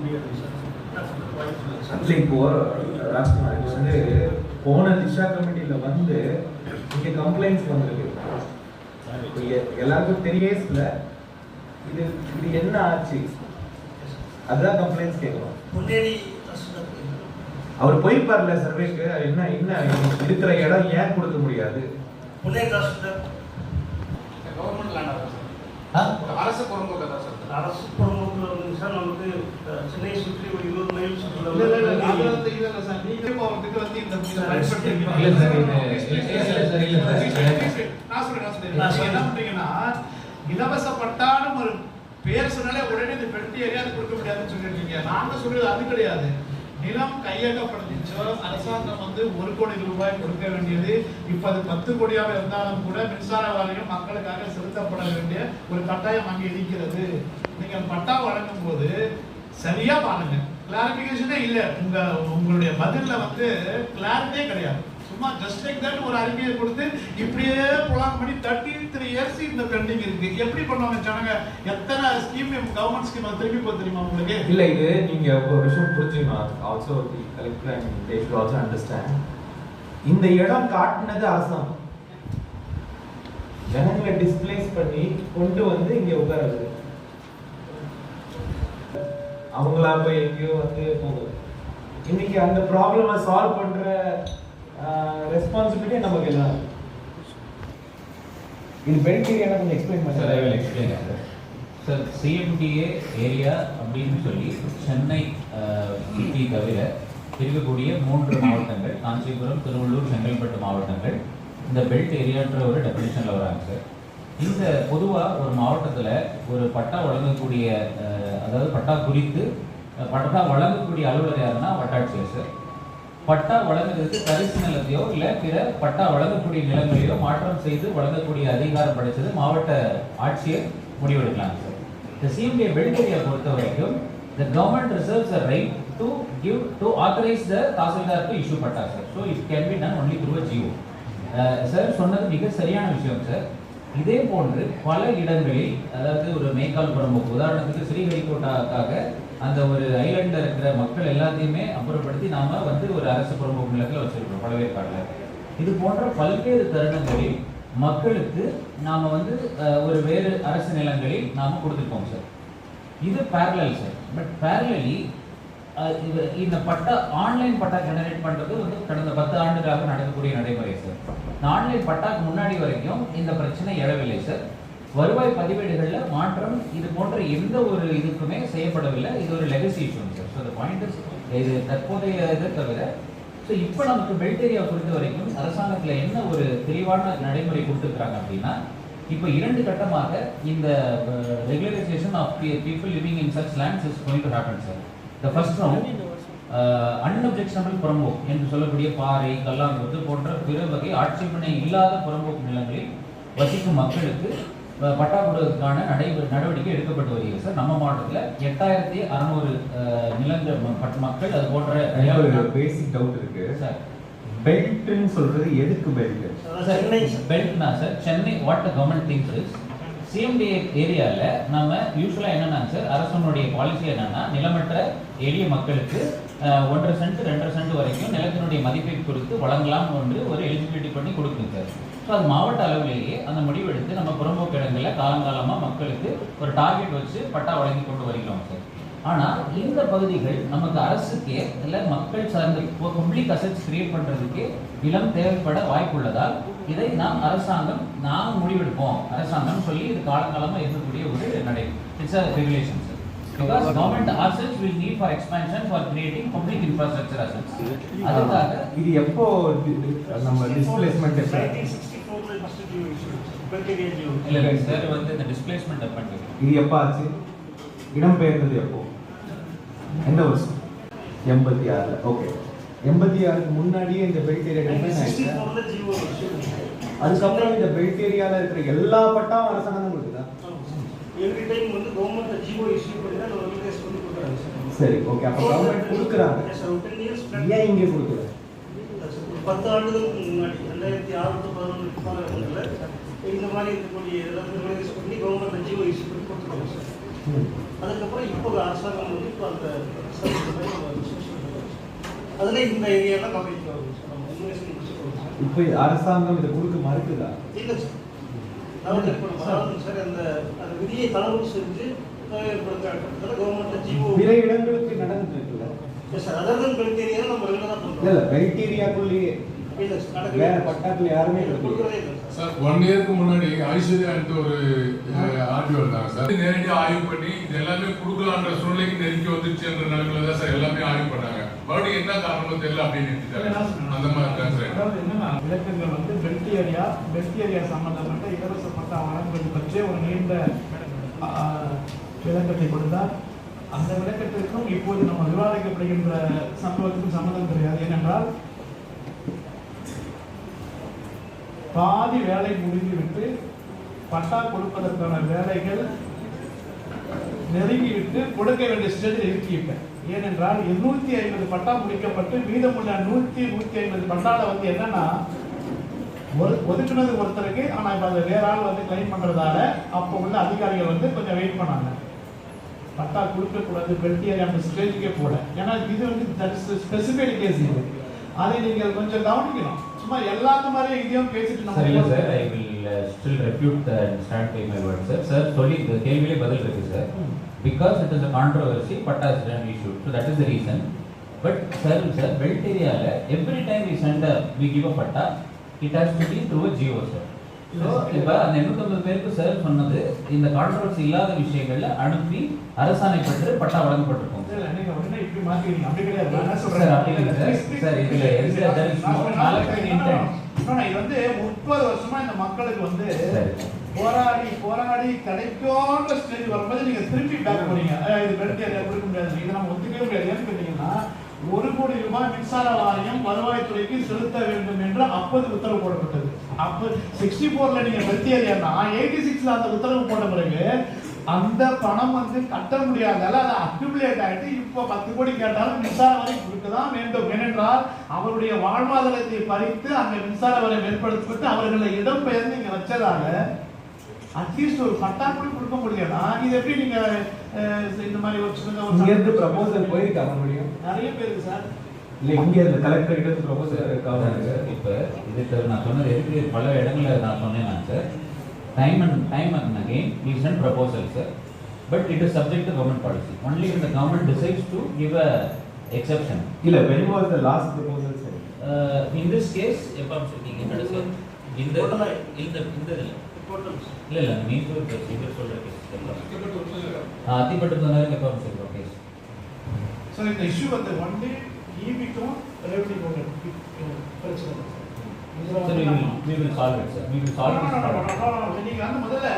இல்லை இப்போ ராஜ்குமார் இது வந்து போன திஷா கமிட்டியில வந்து இங்க கம்ப்ளைண்ட்ஸ் வந்திருக்கு. இப்போ எல்லாருக்கும் தெரியல இது இது என்ன ஆச்சு? அதுதான் கம்ப்ளைண்ட்ஸ் கேட்குறோம் அவர் போயிருப்பார்ல சர்வேக்கு என்ன என்ன இருக்கிற இடம் ஏன் கொடுக்க முடியாது? அரசு புறம்போக்கு தான் சார். அரசு பிரமுகர்கள் வந்து சார் நமக்கு சென்னை சுற்றி ஒரு இருபது மைல் சுற்றுலா இலவச பட்டான்னு ஒரு பேர் சொன்னாலே உடனே இந்த பெட்டி ஏரியா கொடுக்க முடியாதுன்னு சொல்லிருக்கீங்க நாங்க சொல்றது அது கிடையாது. நிலம் கையகப்படுத்திச்சோ அரசாங்கம் வந்து ஒரு கோடி ரூபாய் கொடுக்க வேண்டியது. இப்ப அது பத்து கோடியாக இருந்தாலும் கூட மின்சார வாரியம் மக்களுக்காக செலுத்தப்பட வேண்டிய ஒரு கட்டாயம் அங்கே இருக்கிறது. நீங்கள் பட்டா வழங்கும் போது சரியா பாருங்க. கிளாரிபிகேஷனே இல்லை. உங்க உங்களுடைய பதில்ல வந்து கிளாரிட்டியே கிடையாது. சும்மா ஜஸ்ட் லைக் தட் ஒரு அறிக்கையை கொடுத்து இப்படியே புலாங் பண்ணி தேர்ட்டி த்ரீ இயர்ஸ் இந்த பெண்டிங் இருக்கு. எப்படி பண்ணுவாங்க ஜனங்க? எத்தனை ஸ்கீம் கவர்மெண்ட் ஸ்கீம் திரும்பி போக தெரியுமா உங்களுக்கு? இல்ல இது நீங்க ஒரு விஷயம் புரிஞ்சுக்கணும். Also the collector and they should also understand இந்த இடம் காட்டினது அரசாங்கம் ஜனங்களை டிஸ்பிளேஸ் பண்ணி கொண்டு வந்து இங்க உட்காருது அவங்களா போய் எங்கேயோ வந்து போகுது. இன்னைக்கு அந்த ப்ராப்ளமை சால்வ் பண்ற ரெஸ்பான்சிபிலிட்டி நமக்கு எல்லாம் இது பெல்ட் கொஞ்சம் explain sir I will explain sir CMDA area அப்படின்னு சொல்லி சென்னை சிட்டி தவிர இருக்கக்கூடிய மூன்று மாவட்டங்கள் காஞ்சிபுரம் திருவள்ளூர் செங்கல்பட்டு மாவட்டங்கள் இந்த பெல்ட் ஏரியான்ற ஒரு டெஃபினேஷனில் வராங்க சார். இந்த பொதுவாக ஒரு மாவட்டத்தில் ஒரு பட்டா வழங்கக்கூடிய அதாவது பட்டா குறித்து பட்டா வழங்கக்கூடிய அலுவலர் யாருன்னா வட்டாட்சியர் சார். பட்டா வழங்குறதுக்கு தரிசு நிலத்தையோ இல்லை பிற பட்டா வழங்கக்கூடிய நிலங்களையோ மாற்றம் செய்து வழங்கக்கூடிய அதிகாரம் படைத்தது மாவட்ட ஆட்சியர் முடிவெடுக்கலாம். சார் இந்த சிஎம்டிஏ பெல்டேரியா பொறுத்த வரைக்கும் the government reserves the right to give to authorize the tahsildar to issue patta sir so it can be done only through GO sir சொன்னது மிக சரியான விஷயம் சார் இதே போன்று பல இடங்களில் அதாவது ஒரு மேய்க்கால் புறம்போக்கு உதாரணத்துக்கு ஸ்ரீஹரிகோட்டாக்காக அந்த ஒரு ஐலண்டில் இருக்கிற மக்கள் எல்லாத்தையுமே அப்புறப்படுத்தி நாம வந்து ஒரு அரசு புறம்போக்கு நிலத்தில் வச்சிருக்கிறோம் பழவேற்காடில் இது போன்ற பல்வேறு தருணங்களில் மக்களுக்கு நாம் வந்து ஒரு வேறு அரசு நிலங்களில் நாம் கொடுத்துருக்கோம் சார் இது பேரலல் சார் பட் பேரலி இது- இந்த பட்டா ஆன்லைன் பட்டா ஜெனரேட் பண்ணுறது வந்து கடந்த பத்து ஆண்டுகளாக நடக்கக்கூடிய நடைமுறை சார் இந்த ஆன்லைன் பட்டாக்கு முன்னாடி வரைக்கும் இந்த பிரச்சனை எழவில்லை சார் வருவாய் பதிவேடுகளில் மாற்றம் இது போன்ற எந்த ஒரு இதுக்குமே செய்யப்படவில்லை. இது ஒரு legacy issue sir so point இது தற்போதைய இதை தவிர ஸோ இப்போ நமக்கு பெல்ட் ஏரியா பொறுத்த வரைக்கும் அரசாங்கத்தில் என்ன ஒரு தெளிவான நடைமுறை கொடுத்துருக்குறாங்க அப்படின்னா இப்போ இரண்டு கட்டமாக இந்த regularisation of people living in such lands is going to happen sir the first round unobjectionable poramboke என்று சொல்லக்கூடிய பாறை கல்லாங்குத்து போன்ற பிற வகை ஆட்சேபனை இல்லாத புறம்போக்கு நிலங்களில் வசிக்கும் மக்களுக்கு பட்டா கொடுவதற்கான நடை நடவடிக்கை எடுக்கப்பட்டு வருகிறது. சார் நம்ம மாவட்டத்தில் எட்டாயிரத்தி அறநூறு நிலங்கள் மக்கள் அது போன்ற பேசிக் டவுட் இருக்கு. சார். பெல்ட்னு சொல்றது எதுக்கு belt sir Chennai. பெல்ட்னா sir Chennai what the government thinks is CMDA ஏரியால நம்ம யூஸ்வலா என்னன்னா சார் அரசனுடைய பாலிசி என்னன்னா நிலமற்ற எளிய மக்களுக்கு ஒன்றரை சென்ட் ரெண்டரை சென்ட் வரைக்கும் நிலத்தினுடைய மதிப்பை குறித்து வழங்கலாம் என்று ஒரு எலிஜிபிலிட்டி பண்ணி கொடுக்குங்க சார். ஸோ அது மாவட்ட அளவிலேயே அந்த முடிவெடுத்து நம்ம புறம்போக்கு இடங்களில் காலங்காலமாக மக்களுக்கு ஒரு டார்கெட் வச்சு பட்டா வழங்கி கொண்டு வருகிறோம் சார். ஆனால் இந்த பகுதிகள் நமக்கு அரசுக்கே இல்லை மக்கள் சார்ந்த பப்ளிக் அசெட்ஸ் கிரியேட் பண்ணுறதுக்கே நிலம் தேவைப்பட வாய்ப்புள்ளதால் இதை நாம் அரசாங்கம் நாம் முடிவெடுப்போம். அரசாங்கம் சொல்லி இது காலங்காலமாக இருக்கக்கூடிய ஒரு நடை. It's a regulation sir because government assets will need for expansion for creating public infrastructure assets. அதுக்காக இது எப்போ நம்ம டிஸ்பிளேஸ்மெண்ட் இல்லை சார் வந்து இந்த டிஸ்பிளேஸ்மெண்ட் பண்ணி. இது எப்போ ஆச்சு? இடம் பெயர்ந்தது எப்போ? எந்த வருஷம்? எண்பத்தி ஆறுல. ஓகே எண்பத்தி ஆறுக்கு முன்னாடியே இந்த பெல்ட் ஏரியா டிஃபைன் ஆயிடுச்சு. 1964 ல GO issue. அதுக்கப்புறம் இந்த பெல்ட் ஏரியால இருக்கிற எல்லா பட்டாவும் அரசாங்கம் தான் கொடுக்குதா எவ்ரி டைம் வந்து கவர்மெண்ட் ஜிஓ இஷ்யூ பண்ணி தான் பண்ணி கொடுக்குறாங்க சார் ஓகே அப்போ கவர்மெண்ட் கொடுக்குறாங்க. Yes, sir. ஒரு 10 years back. ஏன் இங்கே கொடுக்கல? ஒரு பத்து ஆண்டுகளுக்கு முன்னாடி ரெண்டாயிரத்தி ஆறு பதினொன்று காலகட்டத்தில் இந்த மாதிரி இருக்கக்கூடிய எல்லாத்தையும் ரிலீஸ் பண்ணி கவர்மெண்ட் ஜிஓ இஷ்யூ பண்ணி கொடுத்துருக்காங்க சார். அதுக்கப்புறம் இப்போ அரசாங்கம் வந்து இப்போ அந்த அதில் இந்த கம்ப்ளீட் ஆகும் சார். நம்ம இன்வெஸ்ட்மெண்ட் முடிச்சுக்கோங்க சார். இப்போ அரசாங்கம் இதை கொடுக்க மறுக்குதா? இல்லை சார். சார் அந்த அந்த விதியை தளர்வு செஞ்சு கவர்மெண்ட் ஜிஓ பிற இடங்களுக்கு நடந்துட்டு இருக்குல்ல சார் ஒன் இயருக்கு முன்னாடி ஐஸ்வர்யான்ட்டு ஒரு ஆர்டிஓ இருந்தாங்க சார் நேரடியாக ஆய்வு பண்ணி இது எல்லாமே கொடுக்கலான்ற சூழ்நிலைக்கு நெருக்கி வந்துருச்சுன்ற நிலைமையில தான் சார் எல்லாமே ஆய்வு பண்ணாங்க. மறுபடியும் என்ன காரணமோ தெரியல அப்படின்னு நிறுத்திட்டாங்க அந்த மாதிரி தான் சார் அதாவது என்னன்னா விளக்கங்கள் வந்து பெல்ட் ஏரியா பெல்ட் ஏரியா சம்பந்தப்பட்ட இலவச பட்டா வழங்குவது பற்றிய ஒரு நீண்ட விளக்கத்தை கொடுத்தார். அந்த விளக்கத்திற்கும் இப்போது நம்ம விவாதிக்கப்படுகின்ற சம்பவத்துக்கும் சம்மந்தம் கிடையாது ஏனென்றால் பாதி வேலை முடிந்துவிட்டு பட்டா கொடுப்பதற்கான வேலைகள் நெருங்கிவிட்டு கொடுக்க வேண்டிய ஸ்டேஜில் இருக்கிவிட்டேன் ஏனென்றால் எண்ணூத்தி ஐம்பது பட்டா முடிக்கப்பட்டு மீதமுள்ள நூத்தி நூத்தி ஐம்பது பட்டால வந்து என்னன்னா ஒரு ஒதுக்குனது ஒருத்தருக்கு ஆனா இப்ப அதை வேற ஆள் வந்து கிளைம் பண்றதால அப்போ உள்ள அதிகாரிகள் வந்து கொஞ்சம் வெயிட் பண்ணாங்க. பட்டா கொடுக்க கூடாது பெல்டியர் அந்த ஸ்டேஜுக்கே போல ஏன்னா இது வந்து ஸ்பெசிஃபைட் கேஸ் இது. அதை நீங்கள் கொஞ்சம் கவனிக்கணும். சும்மா எல்லாத்து மாதிரியும் இதையும் பேசிட்டு சார் இல்லை சார் ஐ நம்ம will still refute and start by my word sir sir சொல்லி இந்த கேள்வியிலே பதில் இருக்கு sir because it is a controversy patta is done issue so that is the reason but sir sir belt ஏரியாவில் every time we sent we give a patta it has to be through GO sir இப்போ அந்த எண்ணூத்தொம்பது பேருக்கு sir சொன்னது இந்த controversy இல்லாத விஷயங்கள்ல அனுப்பி அரசாணை பெற்று பட்டா வழங்கப்பட்டிருக்கும். சார், இதுல இது வந்து முப்பது வருஷமா இந்த மக்களுக்கு வந்து. போராடி போராடி கிடைக்கும்ன்ற ஸ்டேஜ் வரும்போது நீங்க திருப்பி பேக் போறீங்க. இது ஏரியா கொடுக்க முடியாது. இதை நம்ம ஒத்துக்கவே முடியாது. ஏன்னு கேட்டீங்கன்னா ஒரு கோடி ரூபாய் மின்சார வாரியம் வருவாய்த்துறைக்கு செலுத்த வேண்டும் என்று அப்போது உத்தரவு போடப்பட்டது. அப்போ சிக்ஸ்டி போர்ல நீங்க பெல்ட் ஏரியானா எயிட்டி சிக்ஸ்ல அந்த உத்தரவு போட்ட பிறகு அந்த பணம் வந்து கட்ட முடியாதால அது அக்யூமுலேட் ஆயிட்டு இப்போ பத்து கோடி கேட்டாலும் மின்சார வரி கொடுக்க தான் வேண்டும். ஏனென்றால் அவருடைய வாழ்வாதாரத்தை பறித்து அந்த மின்சார வரை ஏற்படுத்திவிட்டு அவர்களை இடம்பெயர்ந்து இங்க வச்சதால அட்லீஸ்ட் ஒரு பட்டா கூட கொடுக்க முடியாதா இது எப்படி நீங்க இந்த மாதிரி ஒரு சின்ன இருந்து ப்ரப்போசல் போயிருக்கா மறுபடியும்? நிறைய பேருக்கு சார். இல்ல இங்க இருந்து கலெக்டர் கிட்ட இருந்து ப்ரப்போசல் இருக்கா சார் இப்போ இதுக்கு நான் சொன்னது எதுக்கு? பல இடங்கள்ல நான் சொன்னேன் நான் sir time and time and again we sent proposal sir but it is subject to government policy only இந்த government decides to give a exception இல்ல when was the last proposal sir? In this case எப்போ அமைச்சிருக்கீங்க? கடைசி இந்த இந்த இந்த இதில். இல்லை இல்லை இவர் சொல்கிற கேஸ் அத்திப்பட்டு சொன்னாரு எப்போ அமைச்சிருக்கோம் கேஸ் ஸோ இந்த இஷ்யூ வந்து ஒன்லி ஈபிக்கும் ரெவன்யூ பிரச்சனை. இதுல நீங்க வந்து முதல்ல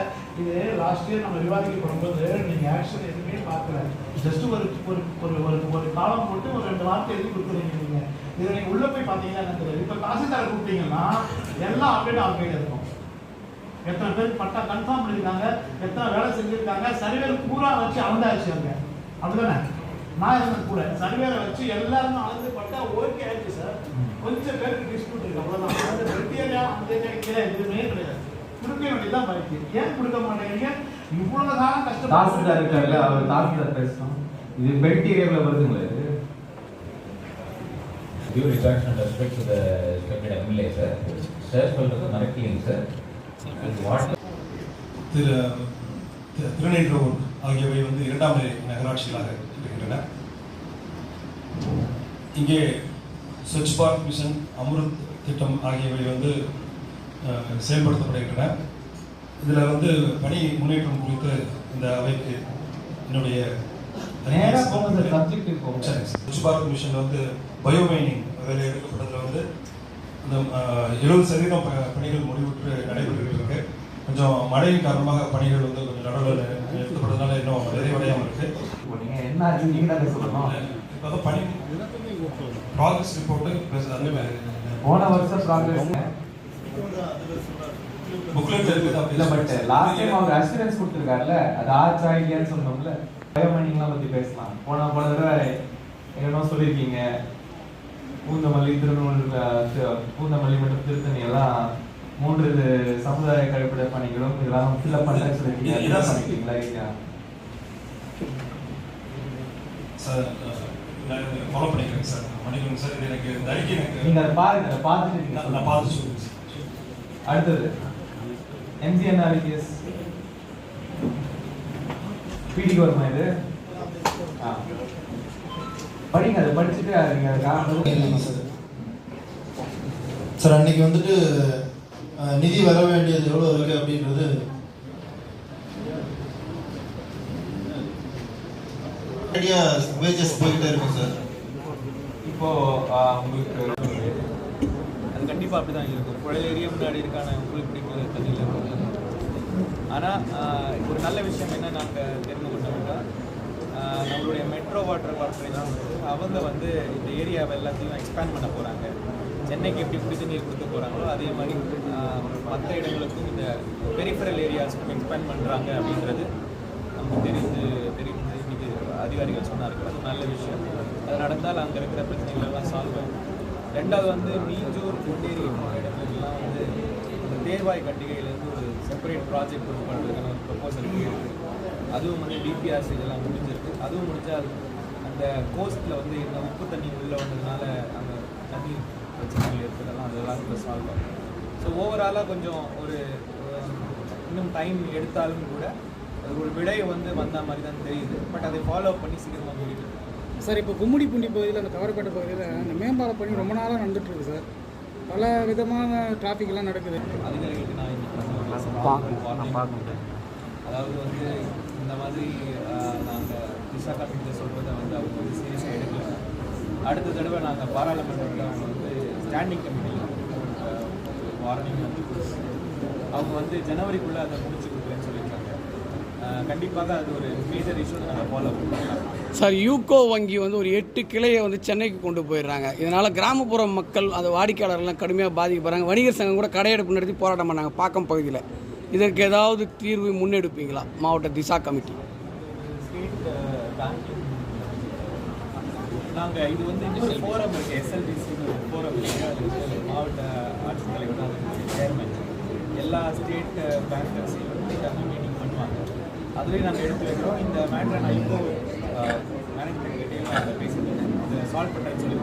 இது லாஸ்ட் இயர் நம்ம விவாதிக்கப்படும்போது நீங்க ஆக்ஷன் எதுவுமே பார்க்கல ஜஸ்ட் ஒரு ஒரு ஒரு ஒரு ஒரு காலம் போட்டு ஒரு ரெண்டு வார்த்தை எழுதி கொடுத்துருங்க நீங்க இதை நீங்க உள்ள போய் பாத்தீங்கன்னா எனக்கு தெரியாது இப்ப தாசில்தார் கூப்பிட்டீங்கன்னா எல்லாம் அப்டேட் அப்டேட் இருக்கும் எத்தனை பேர் பட்டா கன்ஃபார்ம் பண்ணிருக்காங்க எத்தனை வேலை செஞ்சிருக்காங்க சர்வேர் பூரா வச்சு அளந்தாச்சு அங்க அப்படிதானே நான் கூட சர்வேரை வச்சு எல்லாருமே அளந்து பட்டா ஓகே ஆயிடுச்சு சார். கொஞ்சம் பேருக்கு டிஸ்பியூட் இருக்கு அவ்வளவுதான். அந்த வெட்டியா அந்த கீழே எதுவுமே கிடையாது. கொடுக்க வேண்டியதான் பாக்கி ஏன் கொடுக்க மாட்டேங்கிறீங்க? இவ்வளவு காலம் தாசில்தார் இருக்காருல்ல அவர் தாசில்தார் பேசணும் இது பெல்ட் ஏரியாவில் வருதுங்களா. இது the respected MLA sir. Sir சொல்றது மறக்கலைங்க சார் வாட் திரு திரு- திருநெல்வேலூர் ஆகியவை வந்து இரண்டாம் நிலை நகராட்சிகளாக இருக்கின்றன. இங்கே ஸ்வச் பாரத் மிஷன் அம்ருத் திட்டம் ஆகியவை வந்து செயல்படுத்தப்படுகின்றன. இதில் வந்து பணி முன்னேற்றம் குறித்து இந்த அவைக்கு என்னுடைய ஸ்வச் பாரத் மிஷன் வந்து பயோமைனிங் வேலை எடுக்கப்பட்டதில் வந்து இந்த எழுபது சதவீதம் பணிகள் முடிவுற்று நடைபெற்று இருக்கு கொஞ்சம் மழையின் காரணமாக பணிகள் வந்து கொஞ்சம் நடுவில் நிறுத்தப்படுறதுனால இன்னும் நிறைவடையாமல் இருக்கு. நீங்க என்ன ஆச்சு? நீங்க தான் சொல்லணும் இப்போ தான் பணி ப்ராக்ரஸ் ரிப்போர்ட்டு ப்ளஸ் அந்த போன வருஷம் ப்ராக்ரஸ் புக்லெட்ல இருக்குது இல்ல பட் லாஸ்ட் டைம் அவர் அஷூரன்ஸ் கொடுத்துருக்காருல்ல அது ஆச்சா இல்லையான்னு சொன்னோம்ல. பயோமணிங்லாம் பத்தி பேசலாம். போன போன தடவை என்னென்னோ சொல்லியிருக்கீங்க. பூந்தமல்லி திருநூல் பூந்தமல்லி மற்றும் திருத்தணி எல்லாம் மூன்று சமுதாய கழிப்பிட பணிகளும் இதெல்லாம் ஃபில்அப் பண்ண சொல்லியிருக்கீங்க. இதெல்லாம் பண்ணிருக்கீங்களா? சார் ஃபாலோ பண்ணிக்கிறேங்க சார். பண்ணிக்கிறேங்க சார். இது எனக்கு இந்த அறிக்கை எனக்கு நீங்க அதை பாருங்க அதை பார்த்துட்டு நான் பார்த்து சொல்லுங்க சார். அடுத்தது எம்ஜிஎன்ஆர் கேஸ் பிடிக்கு வருமா இது? ஆ. படிங்க அதை படிச்சுட்டு அதை நீங்க அதை காரணம் சார். சார் அன்னைக்கு வந்துட்டு நிதி வர வேண்டியது எவ்வளோ இருக்கு அப்படின்றது வேஜஸ் போயிட்டே இருக்கும் சார் இப்போ உங்களுக்கு அது கண்டிப்பாக அப்படி தான் இருக்கும். புழல் ஏரிய முன்னாடி இருக்கான உங்களுக்கு பிடிக்கிற தண்ணியில் இருக்கும் ஆனால் ஒரு நல்ல விஷயம் என்ன நாங்கள் தெரிந்து கொண்டோம்னா நம்மளுடைய மெட்ரோ வாட்டர் கார்பரேஷன் அவங்க வந்து இந்த ஏரியாவை எல்லாத்தையும் எக்ஸ்பேண்ட் பண்ண போகிறாங்க சென்னைக்கு எப்படி புது தண்ணீர் கொடுக்க போகிறாங்களோ அதே மாதிரி மற்ற இடங்களுக்கும் இந்த பெரிஃபரல் ஏரியாஸ்க்கும் எக்ஸ்பேண்ட் பண்ணுறாங்க அப்படின்றது நமக்கு தெரிந்து அதிகாரிகள் சொன்னார்கள். அது நல்ல விஷயம். அது நடந்தால் அங்கே இருக்கிற பிரச்சனைகள் எல்லாம் சால்வ் ஆகும். ரெண்டாவது வந்து மீஞ்சூர் குண்டேரி போன்ற வந்து இந்த தேர்வாய் கட்டிகையிலேருந்து ஒரு செப்பரேட் ப்ராஜெக்ட் ஒன்று பண்ணுறதுக்கான ஒரு ப்ரப்போசல் இருக்குது அதுவும் வந்து டிபிஆர்சி இதெல்லாம் முடிஞ்சிருக்கு. அதுவும் முடிஞ்சால் அந்த கோஸ்ட்டில் வந்து இந்த உப்பு தண்ணி உள்ளே வந்ததுனால அங்கே தண்ணீர் பிரச்சனைகள் இருக்கிறதெல்லாம் அதெல்லாம் இப்போ சால்வ் ஆகும். ஸோ ஓவராலாக கொஞ்சம் ஒரு இன்னும் டைம் எடுத்தாலும் கூட ஒரு விடை வந்து வந்த மாதிரி தான் தெரியுது. பட் அதை ஃபாலோ பண்ணி சீக்கிரமாக போயிட்டு. சார் இப்போ கும்மிடிப்பூண்டி பகுதியில் அந்த கவர்பேட்டை பகுதியில் அந்த மேம்பால பணி ரொம்ப நாளாக நடந்துட்டு இருக்கு சார். பல விதமான டிராஃபிக் எல்லாம் நடக்குது. அதிகாரிகளுக்கு நான் இன்னைக்கு கொடுத்தேன். அதாவது வந்து இந்த மாதிரி நாங்கள் திசா கமிட்டியில் சொல்கிறத வந்து அவங்க வந்து சீரியஸாக எடுக்கல. அடுத்த தடவை நாங்கள் பாராளுமன்றத்தில் அவங்க வந்து ஸ்டாண்டிங் கமிட்டியில் வார்னிங் வந்து. அவங்க வந்து ஜனவரிக்குள்ளே அதை முடிச்சு கண்டிப்பாக அது ஒரு மேஜர் இஷ்யூ நாங்கள் ஃபாலோ பண்ணுறோம் சார் யூகோ வங்கி வந்து ஒரு எட்டு கிளையை வந்து சென்னைக்கு கொண்டு போயிடுறாங்க. இதனால் கிராமப்புற மக்கள் அந்த வாடிக்கையாளர்லாம் கடுமையாக பாதிக்கப்படுறாங்க. வணிகர் சங்கம் கூட கடையெடுப்பு நடத்தி போராட்டம் பண்ணாங்க பாக்கம் பகுதியில். இதற்கு ஏதாவது தீர்வு முன்னெடுப்பீங்களா மாவட்ட திசா கமிட்டி? பேங்கிங் நாங்கள் இது வந்து இன்னொரு ஃபோரம் இருக்குது எஸ்எல்டிசின்னு ஃபோரம் இருக்குது மாவட்ட ஆட்சித்தலைவர் சேர்மன் எல்லா ஸ்டேட் பேங்கர்ஸையும் வந்து மீட்டிங் பண்ணுவாங்க. அதுலேயும் நாங்கள் எடுத்து வைக்கிறோம் இந்த மேட்டரை நான் இப்போ மேனேஜ்மெண்ட் நான் பேசிட்டு சால்வ் பண்ணுறேன்னு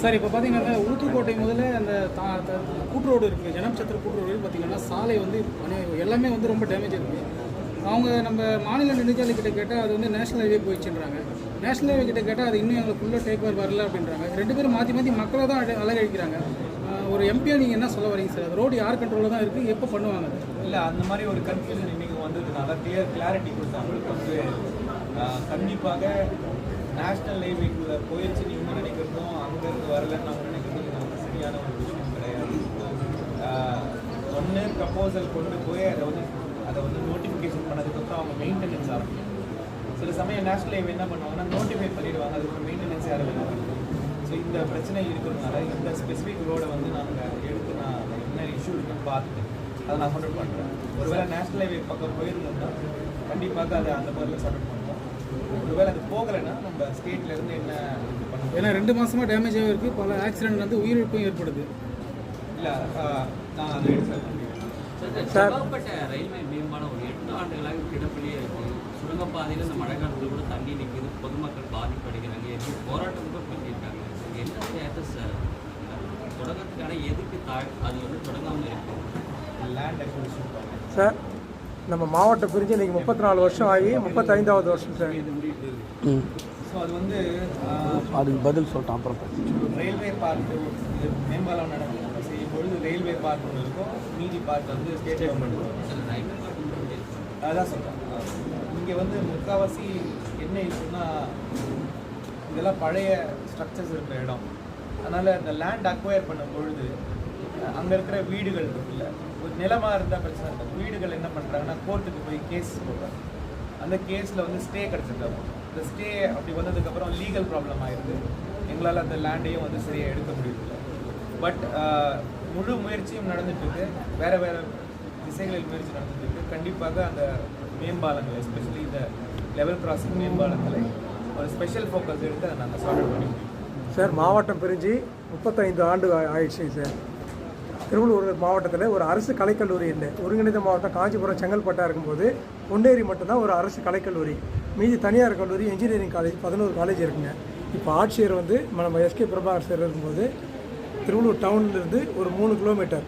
சார் இப்போ பார்த்தீங்கன்னா ஊத்துக்கோட்டை முதல்ல அந்த கூட்டுரோடு இருக்குது ஜனம் சத்திர கூட்டுரோடு பார்த்தீங்கன்னா சாலை வந்து எல்லாமே வந்து ரொம்ப டேமேஜ் இருக்குது அவங்க நம்ம மாநில நெடுஞ்சாலை கிட்ட கேட்டால் அது வந்து நேஷனல் ஹைவே போயிடுச்சுன்றாங்க. நேஷனல் ஹைவே கிட்ட கேட்டால் அது இன்னும் எங்களுக்கு ஃபுல்லாக டேக் ஓவர் வரல அப்படின்றாங்க. ரெண்டு பேரும் மாற்றி மாற்றி மக்களை தான் ஆஹ் ஒரு எம்பியா நீங்கள் என்ன சொல்ல வரீங்க சார்? அது ரோடு யார் கண்ட்ரோலில் தான் இருக்குது எப்போ பண்ணுவாங்க இல்லை அந்த மாதிரி ஒரு கன்ஃபியூஷன் இன்றைக்கி வந்ததுனால கிளியர் கிளாரிட்டி கொடுத்தவங்களுக்கு வந்து கண்டிப்பாக நேஷ்னல் ஹைவேக்குள்ள போயிடுச்சு நீங்கள் நினைக்கிறதும் அங்கேருந்து வரலன்னு அவங்க நினைக்கிறதும் நமக்கு சரியான ஒரு விஷயம் கிடையாது. ஒன்று ப்ரப்போசல் கொண்டு போய் அதை வந்து அதை வந்து நோட்டிஃபிகேஷன் பண்ணதுக்கப்புறம் அவங்க மெயின்டெனன்ஸ் ஆரம்பிக்கும். சில சமயம் நேஷ்னல் ஹைவே என்ன பண்ணுவாங்கன்னா நோட்டிஃபை பண்ணிடுவாங்க அதுக்கு மெயின்டெனன்ஸ் யாரும் ஸோ இந்த பிரச்சனை இருக்கிறதுனால இந்த ஸ்பெசிஃபிக் ரோடை வந்து நாங்கள் எடுத்து நான் என்ன இஷ்யூ இருக்குன்னு பார்த்துட்டு அதை நான் சப்மிட் பண்ணுறேன் ஒருவேளை நேஷ்னல் ஹைவே பக்கம் போயிருந்தோம்னா கண்டிப்பாக அதை அந்த மாதிரில சப்மிட் பண்ணுவோம். ஒருவேளை அது போகலைன்னா நம்ம ஸ்டேட்ல இருந்து என்ன இது பண்ண ஏன்னா ரெண்டு மாசமாக டேமேஜாகவும் இருக்குது பல ஆக்சிடென்ட் வந்து உயிரிழப்பும் ஏற்படுது. இல்லை நான் அதை எடுத்து செவ்வாப்பட்ட ரயில்வே மேம்பாலம் ஒரு எட்டு ஆண்டுகளாக கிடப்பிலேயே இருக்கு. சுரங்கப்பாதையில் இந்த மழை காலத்தில் கூட தண்ணி நிற்குது பொதுமக்கள் பாதிப்படைகிறாங்க. போராட்டம் கூட என்ன ஸ்டேட்டஸ் தொடங்கத்துக்கான எதுக்கு தா அது வந்து தொடங்காமல் இருக்கு சார் நம்ம மாவட்டம் பிரிஞ்சு இன்னைக்கு முப்பத்தி நாலு வருஷம் ஆகி முப்பத்தைந்தாவது வருஷம் சார். ஸோ அது வந்து அதுக்கு பதில் சொல்லிட்டேன் அப்புறம் ரயில்வே பார்க் மேம்பாலம் நடக்கும் செய்யும் பொழுது ரயில்வே பார்க் ஒன்று இருக்கும் மீதி பார்க் வந்து ஸ்டேட் கவர்மெண்ட் அதான் சொல்கிறேன் இங்கே வந்து முக்கால்வாசி என்ன இஷ்யூன்னா இதெல்லாம் பழைய ஸ்ட்ரக்சர்ஸ் இருக்கிற இடம். அதனால் அந்த லேண்ட் அக்வயர் பண்ணும் பொழுது அங்கே இருக்கிற வீடுகள் இருக்குல்ல ஒரு நிலமாக இருந்தால் பிரச்சனை இருக்காது வீடுகள் என்ன பண்ணுறாங்கன்னா கோர்ட்டுக்கு போய் கேஸ் போடுறாங்க. அந்த கேஸில் வந்து ஸ்டே கிடச்சிருக்காங்க இந்த ஸ்டே அப்படி வந்ததுக்கப்புறம் லீகல் ப்ராப்ளம் ஆயிடுது எங்களால் அந்த லேண்டையும் வந்து சரியாக எடுக்க முடியல. பட் முழு முயற்சியும் நடந்துட்டுருக்கு வேறு வேறு திசைகளில் முயற்சி நடந்துட்டுருக்கு கண்டிப்பாக அந்த மேம்பாலங்கள் எஸ்பெஷலி இந்த லெவல் கிராசிங் மேம்பாலங்களை ஒரு ஸ்பெஷல் ஃபோக்கஸ் எடுத்து அதை நாங்கள் சால்வ் பண்ணி சார். மாவட்டம் பிரிஞ்சு முப்பத்தைந்து ஆண்டு ஆயிடுச்சு சார். திருவள்ளூர் மாவட்டத்தில் ஒரு அரசு கலைக்கல்லூரி இல்லை ஒருங்கிணைந்த மாவட்டம் காஞ்சிபுரம் செங்கல்பட்டா இருக்கும்போது பொன்னேரி மட்டும்தான் ஒரு அரசு கலைக்கல்லூரி. மீதி தனியார் கல்லூரி இன்ஜினியரிங் காலேஜ் பதினோரு காலேஜ் இருக்குங்க. இப்போ ஆட்சியர் வந்து நம்ம எஸ்கே பிரபாகர் சார் இருக்கும்போது திருவள்ளூர் டவுன்லேருந்து ஒரு மூணு கிலோமீட்டர்.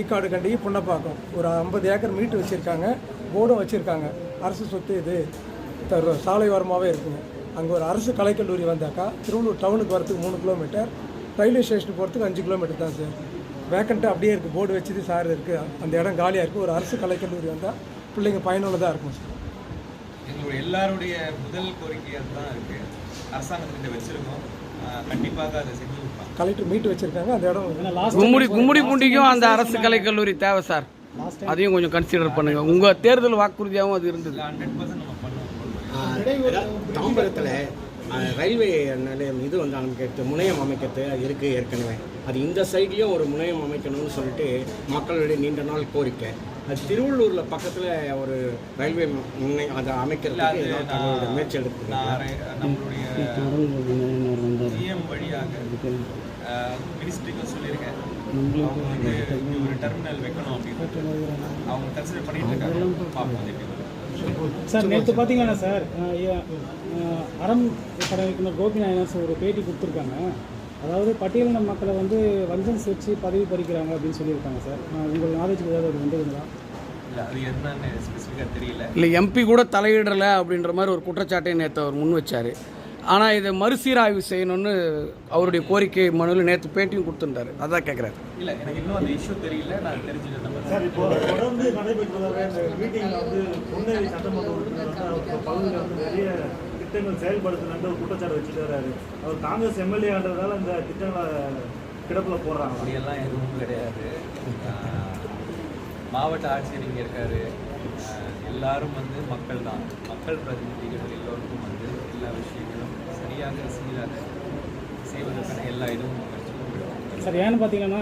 ஈக்காடு கண்டிகை புன்னப்பாக்கம். ஒரு ஐம்பது ஏக்கர் மீட்டு வச்சுருக்காங்க. போர்டும் வச்சுருக்காங்க. அரசு சொத்து இது. சாலை ஓரமாகவே இருக்குங்க. அங்கே ஒரு அரசு கலைக்கல்லூரி வந்தாக்கா திருவள்ளூர் டவுனுக்கு வரத்துக்கு மூணு கிலோமீட்டர் ரயில்வே ஸ்டேஷனுக்கு போகிறதுக்கு அஞ்சு கிலோமீட்டர் தான் சார் வேக்கண்ட்டாக அப்படியே இருக்குது போர்டு வச்சது சார் இருக்குது அந்த இடம் காலியாக இருக்குது ஒரு அரசு கலைக்கல்லூரி வந்தால் பிள்ளைங்க பயனுள்ளதாக இருக்கும் சார் எங்களுடைய எல்லாருடைய முதல் கோரிக்கை அதுதான் இருக்கு. அரசாங்கத்திட்ட வச்சிருக்கோம். கண்டிப்பாக அதை செஞ்சு கலெக்டர் மீட்டு வச்சுருக்காங்க. அந்த இடம் கும்முடி கும்முடி பூண்டிக்கும் அந்த அரசு கலைக்கல்லூரி தேவை சார் அதையும் கொஞ்சம் கன்சிடர் பண்ணுங்க. உங்க தேர்தல் வாக்குறுதியாகவும் அது இருந்தது ஹண்ட்ரட் பர்சன்ட் நம்ம பண்ணுவோம் தாம்பரத்தில் ரயில்வே நிலையம் இது வந்து அமைக்கிறது முனையம் அமைக்கிறது அது இருக்குது ஏற்கனவே. அது இந்த சைட்லேயும் ஒரு முனையம் அமைக்கணும்னு சொல்லிட்டு மக்களுடைய நீண்ட நாள் கோரிக்கை. அது திருவள்ளூரில் பக்கத்தில் ஒரு ரயில்வே முனை அதை அமைக்கிறதுக்கு ஏதாவது தங்களுடைய முயற்சி நம்மளுடைய ஜிஎம் வழியாக மினிஸ்ட்ரிக்கும் சொல்லியிருக்கேன். அவங்க வந்து இங்க ஒரு டெர்மினல் வைக்கணும் அப்படின்னு. அவங்க கன்சிடர் பண்ணிட்டு இருக்காங்க. பார்ப்போம். சார் நேற்று பார்த்தீங்கன்னா சார். அறம் பட இயக்குனர் கோபி நாயனார் சார் ஒரு பேட்டி கொடுத்துருக்காங்க. அதாவது பட்டியலின மக்களை வந்து வஞ்சன்ஸ் வச்சு பதவி பறிக்கிறாங்க அப்படின்னு சொல்லியிருக்காங்க சார். உங்கள் நாலேஜுக்கு ஏதாவது அது வந்ததுங்களா? இல்லை எம்பி கூட தலையிடலை அப்படின்ற மாதிரி ஒரு குற்றச்சாட்டை நேற்று அவர் முன் வச்சார். ஆனால் இதை மறுசீராய்வு செய்யணும்னு அவருடைய கோரிக்கை மனுவில் நேற்று பேட்டியும் கொடுத்துருந்தாரு. அதான் கேட்குறாரு இல்லை எனக்கு இன்னும் அந்த இஷ்யூ தெரியல. நான் தெரிஞ்சுக்கிறேன் நம்ம சார் இப்போ தொடர்ந்து நடைபெற்றதாக இந்த மீட்டிங்கில் வந்து பொன்னேரி சட்டமன்ற உறுப்பினர் பகுதியில் வந்து நிறைய திட்டங்கள் செயல்படுத்தணுன்ற ஒரு குற்றச்சாட்டு வச்சுட்டு வர்றாரு அவர் காங்கிரஸ் எம்எல்ஏ ஆன்றதால இந்த திட்டங்களை கிடப்பில் போடுறாங்க. அப்படியெல்லாம் எதுவும் கிடையாது. மாவட்ட ஆட்சியர் இங்கே இருக்காரு. எல்லாரும் வந்து மக்கள் தான் மக்கள் பிரதிநிதிகள் எல்லோருக்கும் வந்து எல்லா விஷயங்களும் சரியாக சீராக செய்வதற்கான எல்லா இதுவும் சார் ஏன்னு பார்த்தீங்கன்னா